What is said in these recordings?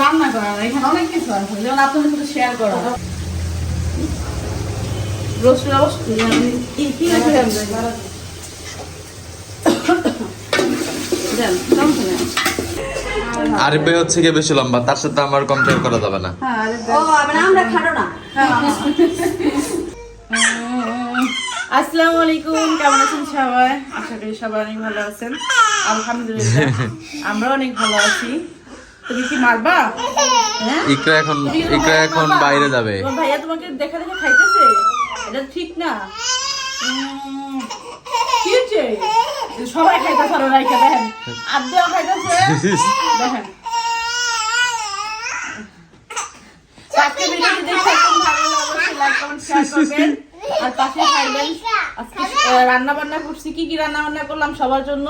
রান্না করা না এখানে অনেক কিছু আছে। যেমন আপনাদের সাথে শেয়ার করা। কি আরিফ হচ্ছে গিয়ে বেশি লম্বা তার সাথে আমার কম্পেয়ার করা যাবে না। হ্যাঁ মানে আমরা খাটো না। আসসালামু আলাইকুম কেমন আছেন সবাই? আশা করি সবাই অনেক ভালো আছেন। আলহামদুলিল্লাহ আমরা অনেক ভালো আছি। তুমি কি মারবা? হ্যাঁ? ইকরা এখন ইকরা এখন বাইরে যাবে। ভাইয়া তোমাকে দেখা দেখা খাইতেছে? এটা ঠিক না। উম, কি হচ্ছে? সবাই খাইতেছে আর ওরাই খাই দেখেন আব্দেও খাইতেছে। দেখেন। আজকে ভিডিওটি দেখে একদম ভালো লাগলে লাইক কমেন্ট শেয়ার করবেন। আর পাশে খাইবেন আজকে রান্না বান্না করছি। কি কি রান্না বান্না করলাম সবার জন্য?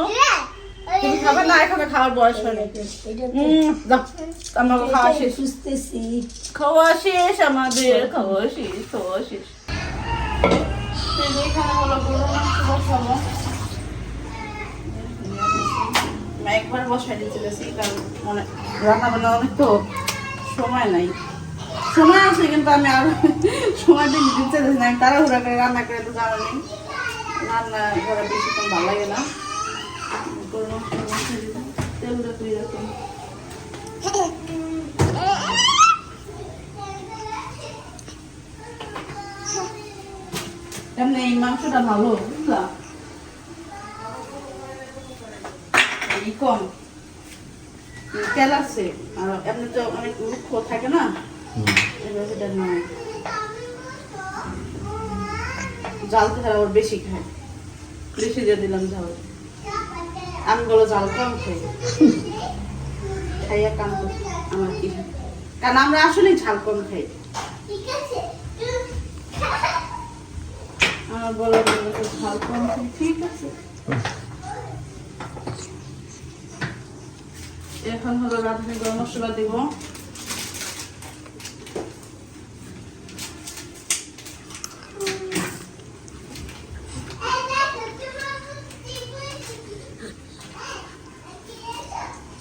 তুমি খাবে? না এখানে খাওয়ার বয়স হয়নি। আমার খাওয়া শেষ। সুস্থেছি খাওয়া শেষ আমাদের খাওয়া শেষ খাওয়া শেষ। এখানে হলো গরুর মাংস একবার বসাই দিতে গেছি কারণ মানে রান্না বান্না অনেক তো সময় নাই। সময় আছে কিন্তু আমি আর সময় দিয়ে দিতে চাইছি না। তাড়াহুড়া করে রান্না করে তো জানা নেই। রান্না করা বেশিক্ষণ ভালো লাগে না। গরুর মাংস বসাই দিলাম। তেলটা তুই রাখুন এমনি এই মাংসটা ভালো বুঝলা? এই কম। তেল আছে আর এমনি তো অনেক রুক্ষ থাকে না? এবার সেটা নয় জাল তো আবার বেশি খায়। বেশি দিয়ে দিলাম ঝাল। আমি বলো জাল কম খাই। খাইয়া কাম আমার কি কারণ আমরা আসলে ঝাল কম খাই। আমার বলো ঝাল কম খাই, ঠিক আছে। এখন হলো রাঁধুনি গরম মশলা দিব।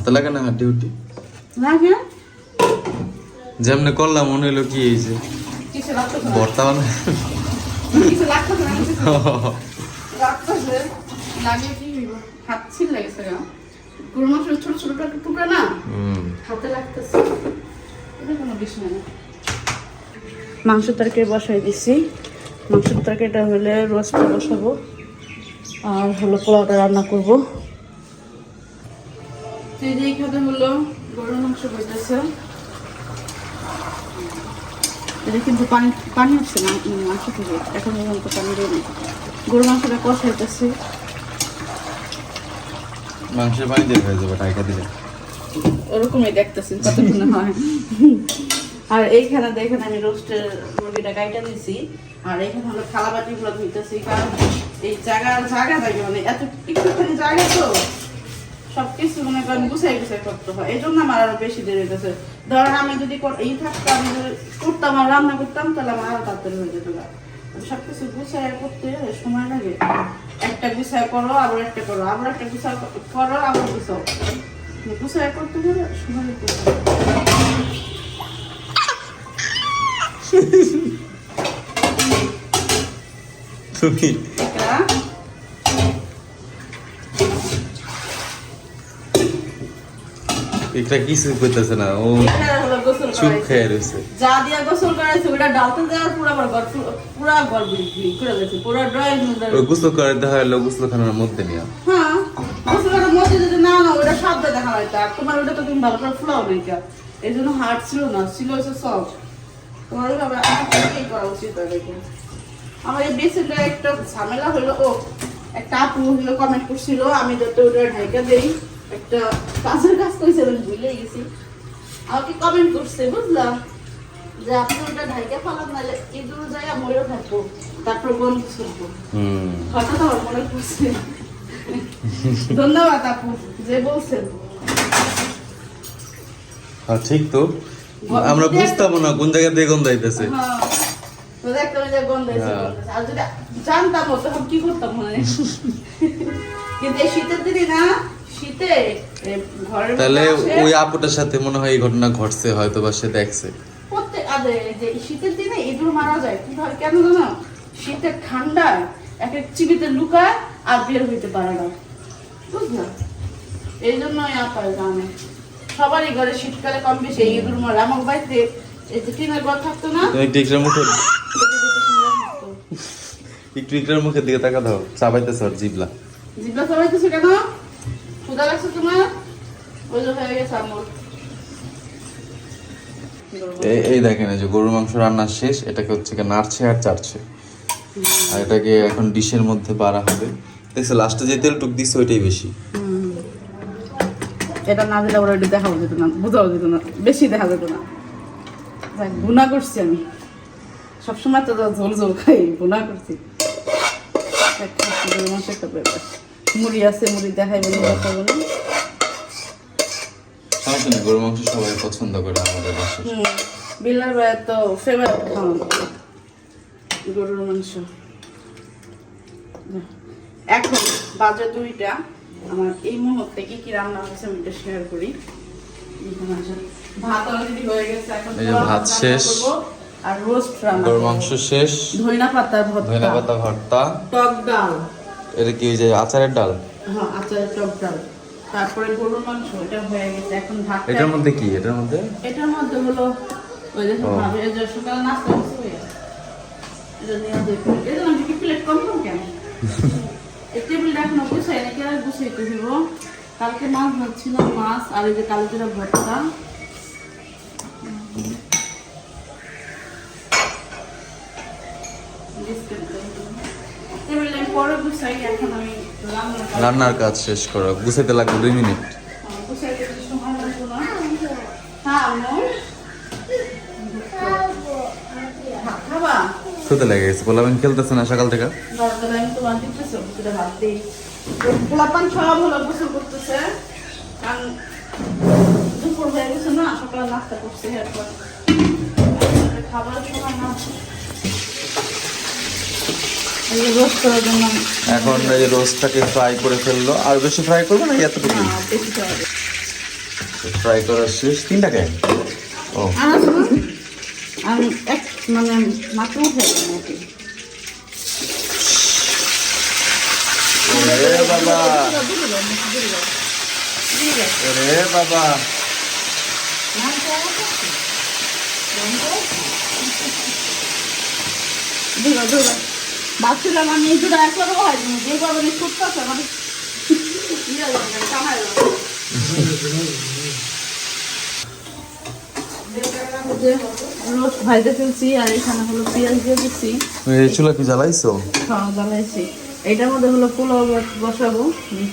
হাতে লাগে না হাড্ডি উঠি লাগে? যেমনে করলাম মনে হলো কি হয়েছে কিছু লাগতেছে না। ভর্তা বানায় কিছু লাগতেছে না কিছু লাগতেছে লাগিয়ে কি হইব হাত ছিল লেগেছে গা। গরু মাংসের ছোট ছোট টুকরা না? হাতে লাগতেছে। এটা কোনো বিষয় না মাংস তরকারি বসাই দিছি। মাংসের তরকারিটা হলে রোস্টটা বসাবো। আর হলো পোলাওটা রান্না করব। তো এই যে এখানে হলো গরুর মাংস বসেছে এটা কিন্তু পানি পানি হচ্ছে না মাংস থেকে। এখন পর্যন্ত পানি দিয়ে নেই। গরুর মাংসটা কষাইতেছি। মাংসের পানি দিয়ে যাবে টাইকা দিলে। ওরকমই দেখতেছেন কতক্ষণ হয়। আর এইখানে দেখেন আমি রোস্টের মুরগিটা কাইটা দিছি আর এখানে হলো থালা বাটি গুলো ধুইতেছি কারণ এই জায়গা জায়গা থাকে মানে এত একটুখানি জায়গা তো। সবকিছু মনে করেন গুছাই গুছাই করতে হয় এই জন্য আমার আরও বেশি দেরি হইতেছে ধরেন আমি যদি এই থাকতাম করতাম আর রান্না করতাম, তাহলে আমার আরও তাড়াতাড়ি হয়ে যেত। সবকিছু গুছাই করতে সময় লাগে একটা গুছাই করো, আবার একটা করো, আবার একটা গুছাই করো, আবার গুছাও গুছাই করতে গেলে সময় পারে। তুমি এটা এটা কিছু করতেছে না? ও চুপ খেয়ে রয়েছে যা দিয়া গোসল করাইছে ওটা ডালতে দেওয়ার পুরো আমার ঘর পুরো- ঘর বিক্রি করে গেছে পুরো ড্রয়িং রুম গুসল করে দেখা হলো গুসল খানার মধ্যে নিয়ে। হ্যাঁ গোসলের মধ্যে যদি না না ওটা শব্দ দেখা হয় আর তোমার ওটা তো তুমি ভালো করে ফুলাও নাই কা এই জন্য হার্ড ছিল না ছিল হচ্ছে সব তোমার ওইভাবে আমার করা উচিত আমার এই বেসিনটা একটা ঝামেলা হলো ও একটা আপু হলো কমেন্ট করছিল আমি যাতে ওটা ঢাইকা দেই। একটা কাজের কাজ করেছে আমি ভুলে গেছি। আমাকে কমেন্ট করছে বুঝলাম যে আপনি ওটা ঢাইকা ফেলান নাহলে ইঁদুর ময়ূর থাকব তারপর শুনব হঠাৎ আমার মনে পড়ছে। ধন্যবাদ আপু যে বলছেন। হ্যাঁ ঠিক তো আমরা বুঝতাম না কোন জায়গা দিয়ে গন্ধ আইতেছে হ্যাঁ। তো হ্যাঁ। জানতাম কি করতাম মনে কিন্তু এই শীতের দিনে না শীতে ঘরের তাহলে ওই আপুটার সাথে মনে হয় এই ঘটনা ঘটছে হয়তো বা সে দেখছে। প্রত্যেক যে শীতের দিনে ইঁদুর মারা যায় কি হয় কেন জানো? শীতের ঠান্ডায় এক এক চিবিতে লুকায় আর বের হইতে পারে না। বুঝলা? এই জন্য আপার গ্রামে। সবারই ঘরে শীতকালে কম বেশি ইঁদুর মারা। আমার বাড়িতে এই যে টিনের ঘর থাকতো না? মুখে। একটু ইকরার মুখের দিকে তাকা দাও চাবাইতেছে জিবলা। জিব্বা সবাইতেছে কেন? ক্ষুদা লাগছে তোমার ওই যে হয়ে গেছে আমার এই এই দেখেন এই যে গরুর মাংস রান্না শেষ এটাকে হচ্ছে কি নাড়ছে আর চাড়ছে। আর এটাকে এখন ডিশের মধ্যে বাড়া হবে। দেখছ লাস্টে যে তেল টুক দিচ্ছে ওইটাই বেশি। এটা না দিলে ওরা এটা দেখাও যেত না বোঝাও যেত না বেশি দেখা যেত না। গুণা করছি আমি। সবসময় তো ঝোল ঝোল খাই গুণা করছি। একটা ব্যাপার। মুড়ি আছে মুড়ি দেখাই বলে দেখাবো না সমস্যা নেই গরুর মাংস সবাই পছন্দ করে আমাদের বাসায়। বিলার ভাইয়ের তো ফেভারিট গরুর মাংস। এখন বাজে দুইটা। আমার এই মুহূর্তে কি কি রান্না হয়েছে আমি এটা শেয়ার করি। ভাত অলরেডি হয়ে গেছে এখন ভাত শেষ। আর রোস্ট রান্না গরুর মাংস শেষ ধইনা ধনে ভর্তা। পাতা ভর্তা। টক ডাল। এটা কি যে আচারের ডাল? হ্যাঁ আচারের টক ডাল। তারপরে গরুর মাংস এটা হয়ে গেছে। এখন ভাত এটার মধ্যে কি? এটার মধ্যে? এটার মধ্যে হলো ওই যে ভাবে যে সকালে নাস্তা এটা নিয়ে দেখুন এই জন্য আমি কি প্লেট কম কম কেন? এই টেবিলটা এখনও গুছাই নাকি আর গুছাইতে কালকে মাছ ভাবছিল মাছ আর এই যে কালকে ভর্তা। রান্নার কাজ শেষ করো। গুছাইতে লাগবে দুই মিনিট। লেগে গেছে। খেলতেছে না সকাল থেকে? দরকার আমি তোমার দিতেছি ওষুধে ভাত দিই। পোলাপান সব হলো গোসল করতেছে। কারণ দুপুর হয়ে গেছে না সকালে নাস্তা করছে এরপর। সময় না এই যে রোস্ট করার জন্য এখন এই রোস্টটাকে ফ্রাই করে ফেলল। আর বেশি ফ্রাই করব না এতটুকু। ফ্রাই করার শেষ। তিনটা কে ও। মানে বাবা। ওরে বাবা। ভাবছিলাম আমি এই দুটো যে আমার ইয়ে লাগবে, কামাই লাগবে। যে রোস্ট ভাইতে ফেলছি আর এখানে হলো পেঁয়াজ দিয়ে দিচ্ছি। এই চুলা কি জ্বালাইছো? খাওয়া জ্বালাইছি। এটার মধ্যে হলো পোলাও বসাবো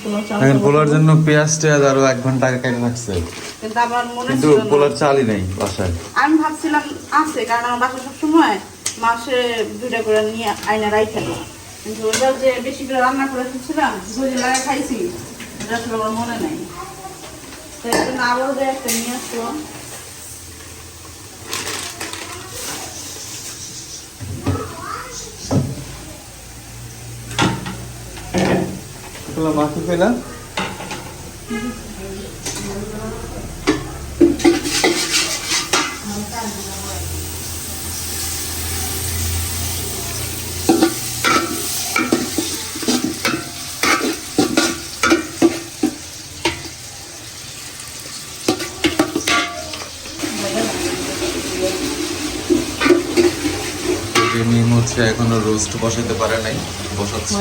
পোলাও চাল এখন পোলার জন্য পেঁয়াজ টেয়াজ আরও এক ঘণ্টা আগে কেটে রাখছে। কিন্তু আমার মনে কিন্তু পোলার চালই নেই বাসায়। আমি ভাবছিলাম আছে কারণ আমার বাসা সবসময় মাসে দুটা করে নিয়ে আয়না রাই থাকে কিন্তু ওইটা যে বেশি করে রান্না করে খেয়েছিলাম দুদিন লাগে খাইছি এটা আসলে আমার মনে নাই। তো এই জন্য আবার যে একটা নিয়ে আসলো পোলা মাখি হচ্ছে এখনও রোস্ট বসাতে পারে নাই বসাচ্ছে।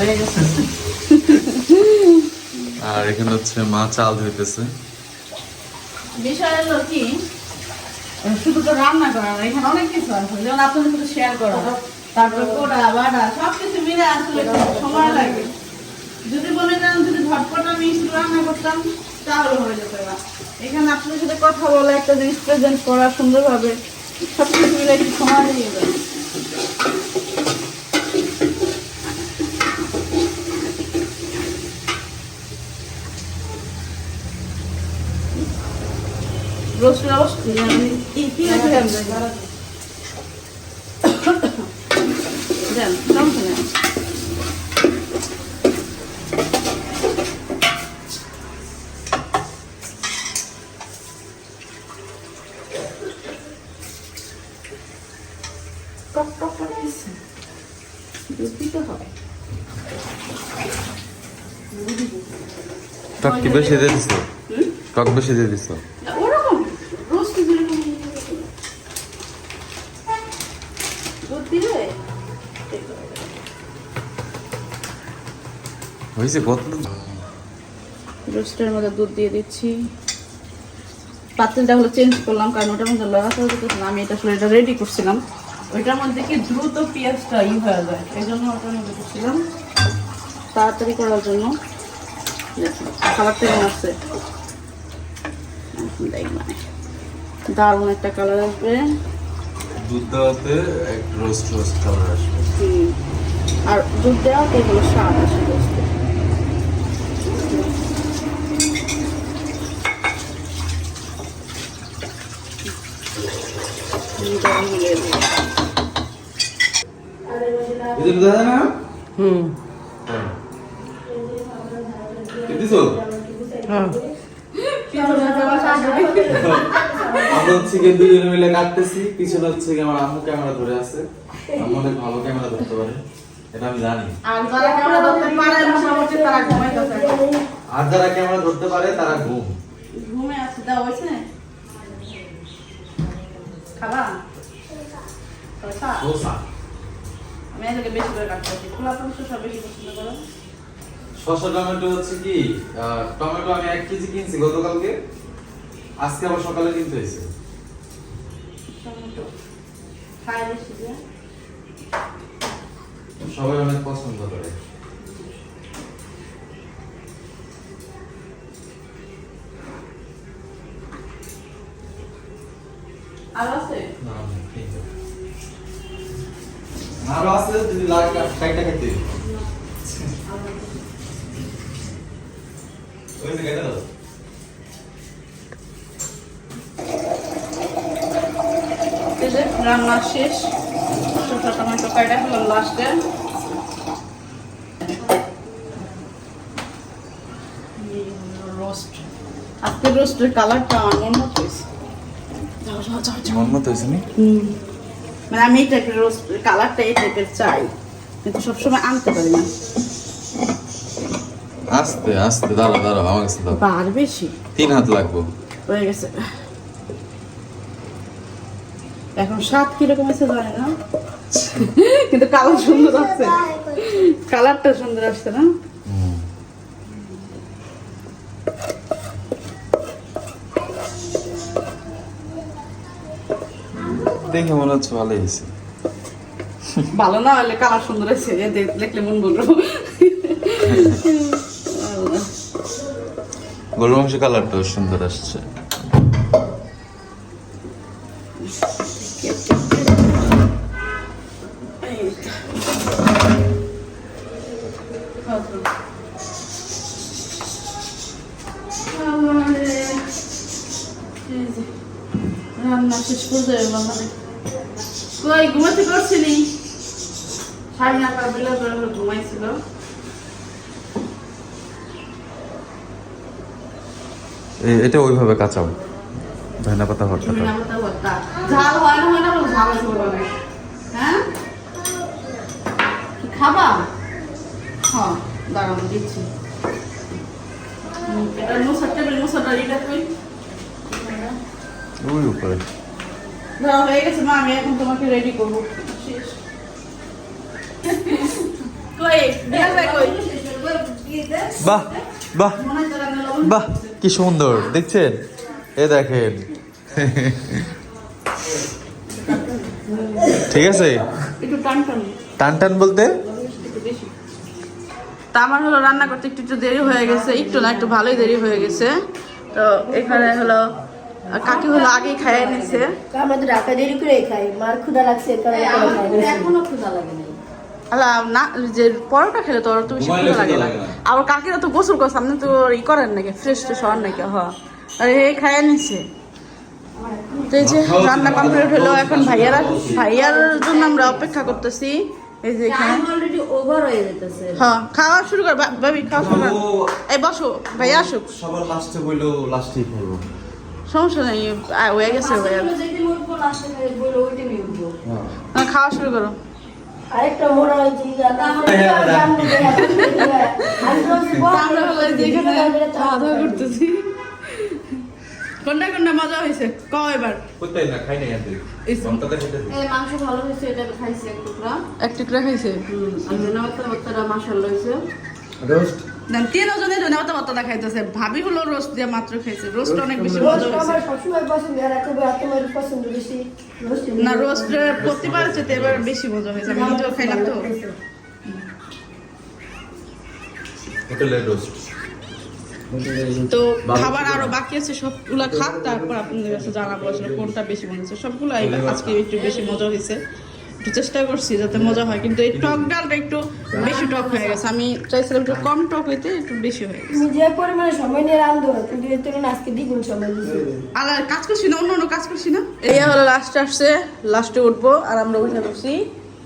আর এখানে হচ্ছে মা চাল ধুইতেছে বিষয় হলো কি শুধু তো রান্না করা না এখানে অনেক কিছু আছে। যেমন আপনাদের সাথে শেয়ার করা তারপরে কোড়া বাড়া সব কিছু মিলে আসলে সময় লাগে। যদি বলে যান যদি ঝটপট আমি রান্না করতাম তাহলে হয়ে যেত না। এখানে আপনার সাথে কথা বলে একটা জিনিস প্রেজেন্ট করা সুন্দরভাবে সব কিছু মিলে একটু সময় নিয়ে যাবে রোস্টের অবস্থা কি কি রেখে দেন দেন সমস্যা নেই টক টক করে দিচ্ছে দুধ দিতে হবে টক কি বেশি দিয়ে দিছো হুম? টক বেশি হয়েছে কত? রোস্টের মধ্যে দুধ দিয়ে দিচ্ছি। পাত্রটা হলো চেঞ্জ করলাম কারণ ওটার মধ্যে লড়া করে দিতেছিলাম আমি এটা আসলে এটা রেডি করছিলাম। ওইটার মধ্যে কি দ্রুত পেঁয়াজটা ই হয়ে যায়? এই জন্য ওটার মধ্যে করছিলাম তাড়াতাড়ি করার জন্য। কালারটা কেমন আসছে দারুণ একটা কালার আসবে। দুধ দেওয়াতে এক রোস্ট রোস্ট কালার আসবে। আর দুধ দেওয়াতে এগুলো স্বাদ আসে রোস্টে গরম মিলিয়ে দিই এদের দাদা না হুম। আমরা হচ্ছে গিয়ে দুজনে মিলে কাটতেছি পিছনে হচ্ছে গিয়ে আমার আম্মু ক্যামেরা ধরে আছে। আম্মু অনেক ভালো ক্যামেরা ধরতে পারে এটা আমি জানি। আর যারা ক্যামেরা ধরতে পারে মোটামুটি তারা ঘুমাইতেছে। আর যারা ক্যামেরা ধরতে পারে তারা ঘুম। ঘুমে আছে খাবা? খাবা? শসা আমি এটাকে বেশি করে কাটতে পারছি। খোলা মাংস সব বেশি পছন্দ করো। শসা টমেটো হচ্ছে কি আহ, টমেটো আমি এক কেজি কিনছি গতকালকে। আজকে আবার সকালে কিনতে হয়েছে। সবাই অনেক পছন্দ করে। আর আছে? না, না, আছে। আরও আছে যদি লাগে কাইটা খাইতে ওই যে কেটে দাও রান্না শেষ। শসা টমেটো কাটা হলো লাস্টে রোস্ট আজকে রোস্টের কালারটা মন মতো মন মতো হয়েছে নি? মানে আমি এই টাইপের রোস্ট কালারটা এই টাইপের চাই কিন্তু সবসময় আনতে পারি না। আস্তে আস্তে দাঁড়া দাঁড়া আমার কাছে বার বেশি? তিন হাত লাগবো। হয়ে গেছে। এখন স্বাদ কীরকম আছে জানি না। কিন্তু কালার সুন্দর আসছে। কালারটা সুন্দর আসছে না? দেখে মনে হচ্ছে ভালো হয়েছে। ভালো না হলে কালার সুন্দর দেখ- দেখলে মন বলব গরু মাংস কালারটাও সুন্দর আসছে। এ- এটা ওইভাবে কাঁচাও। ধনা পাতা ভর্তা। ঝাল হয় না হয় না ঝাল আছে হ্যাঁ? খাবা? হ্যাঁ আমি দিচ্ছি। এটা মশার টেবিল মশাটা এটা কই ওই উপরে। দাঁড়াও হয়ে গেছে মা আমি এখন তোমাকে রেডি করব। শেষ। কই? কই? বাহ বাহ হয় বাহ কি সুন্দর দেখছেন? এ দেখেন। ঠিক আছে? একটু টান টান। টান টান বলতে? তা আমার হলো রান্না করতে একটু একটু দেরি হয়ে গেছে একটু না একটু ভালোই দেরি হয়ে গেছে। তো এখানে হলো কাকি হলো আগেই খাইয়ে নিছে। আমরা তো ঢাকা দেরি করে খাই মার ক্ষুধা লাগছে খাই। এখনও ক্ষুধা লাগে না। না যে পরোটা খেলে তো ওর তো ভালো লাগে না। আবার কাকিরা তো গোসল করছে আপনি তো ই করেন নাকি ফ্রেশ ট্রেশ নাকি হ। আর এই খাইয়ে নিছে। তো এই যে রান্না কমপ্লিট হলো এখন ভাইয়ারা ভাইয়ার জন্য আমরা অপেক্ষা করতেছি। এই যে এখানে। ওভার হয়ে যেতেছে হ্যাঁ খাওয়া শুরু কর ভাবি খাওয়া শুরু কর। এই বসো ভাইয়া আসুক। সবার লাস্টে বইলো লাস্টেই করব সমস্যা নেই হয়ে গেছে ভাইয়া হ্যাঁ, খাওয়া শুরু করো। আরেকটা মোড় তো বলছি, বল, আমরা করতেছি। কোনটা কোনটা মজা হয়েছে? ক এবার। কোথায় না খাই নাই খেতে এই মাংস ভালো হয়েছে এটা খাইছে এক টুকরা। এক টুকরা খাইছে? আর জন্য বাচ্চারা মাশাআল্লাহ হয়েছে। রোস্ট তিন জনে ধনে পাতা পাতা খাইতেছে। ভাবি হলো রোস্ট দিয়ে মাত্র খাইছে। রোস্ট অনেক বেশি হয়েছে আমার সবসময় পছন্দ আর একেবারে তোমার পছন্দ বেশি রোস্ট না রোস্ট প্রতিবার এবার বেশি মজা হয়েছে। আমি নিজেও খাইলাম তো। হোটেলের রোস্ট। তো খাবার আরও বাকি আছে সবগুলা খাক তারপর আপনাদের কাছে জানাব আসলে কোনটা বেশি মনে হচ্ছে সবগুলো আজকে একটু বেশি মজা হয়েছে। একটু চেষ্টা করছি যাতে মজা হয় কিন্তু এই টক ডালটা একটু বেশি টক হয়ে গেছে। আমি চাইছিলাম একটু কম টক হইতে একটু বেশি হয়ে গেছে। যে পরিমাণে সময় নিয়ে রান্ধো কিন্তু এর তুলনায় আজকে দ্বিগুণ সময় আর কাজ করছি না অন্য অন্য কাজ করছি না? এই হলো লাস্ট আসছে লাস্টে উঠবো আর আমরা উঠে পড়ছি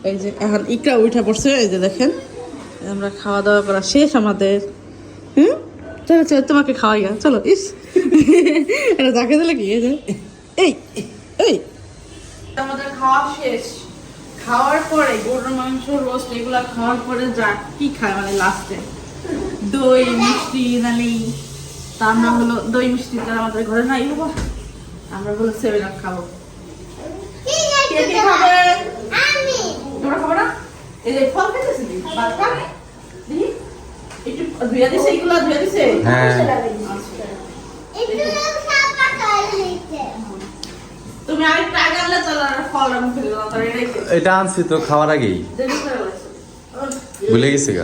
এই যে এখন ইকরা উঠে পড়ছে এই যে দেখেন আমরা খাওয়া দাওয়া করা শেষ আমাদের। হুম? চলো চলো তোমাকে খাওয়াই গা চলো ইস। এটা যাকে দিলে কি? এই এই এই। আমাদের খাওয়া শেষ। খাওয়ার পরে গরুর মাংস রোস্ট এগুলা খাওয়ার পরে যা কি খায় মানে লাস্টে দই মিষ্টি নালি তা আমরা হলো দই মিষ্টি তো আমাদের ঘরে নাই বাবা। আমরা হলো সেভেন আপ খাব। কে কে খাবে? তোমরা খাব না? এই যে ফল খেতেছি ভাত খাবে? একটু ধুয়ে দিছে এগুলো ধুয়ে দিছে? হ্যাঁ। তুমি আরেকটা আগে আনলে চলো আর ফল আমি ফেলে দিলাম তার এটা আনছি তো খাওয়ার আগেই। ভুলে গেছি গা।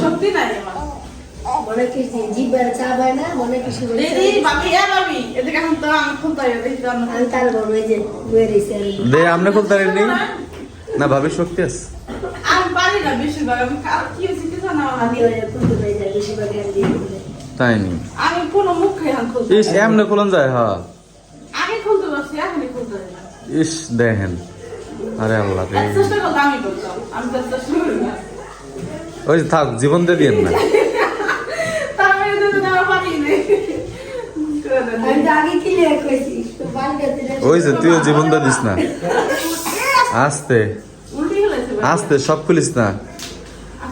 সত্যি নাই আমার মনে চা না মনে কিছু বলছে। দিদি বাবি এ বাবি এদিকে এখন তো আমি খুলতে হবে দেখি আমি- আমি তার বড় ওই যে বয়ে রয়েছে আর কি। দে আমনে খুলতে না ভাবি শক্তি আছে। আমি পারি না বেশিরভাগ আমি কি হয়েছে কি জানো আমি ওই খুলতে পারি না বেশিরভাগ আমি তাই নি? আমি কোনো মুখ খাই এখন ইস। এমনে খুলন যায় হ্যাঁ আগে খুলতে পারছি এখনই খুলতে পারি না ইস দেখেন। আরে আল্লাহ রে না। ওই যে থাক জীবন দিয়ে দিয়েন না। তার মানে বালকাতে ওই যে তুইও জীবন দিয়ে দিস না। আস্তে। আস্তে সব খুলিস না।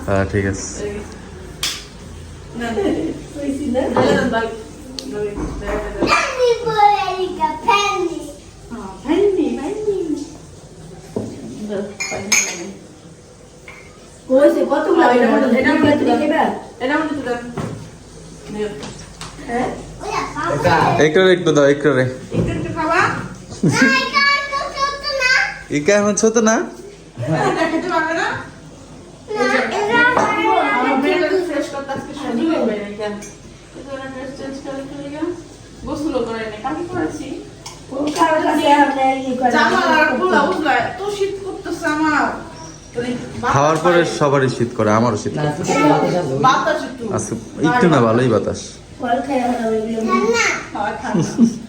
হ্যাঁ ঠিক আছে না, না, কইছি না না, না, ভাই। ভাই, ভাই, ভাই। হ্যাঁ, ভেন্ডি, ভেন্ডি। দাও, পাইনি, পাইনি। কইছে কতগুলো এটা মনে- এটা মনে- এটা তুমি খাইবা এটা মনে তুলে হ্যাঁ? একটু একটু দাও একটু একটু। খাবা? ইকা এখন ছোট না? শীত করতেছে আমার। খাওয়ার পরে সবারই শীত করে আমারও শীত করে। একটু একটু না ভালোই বাতাস।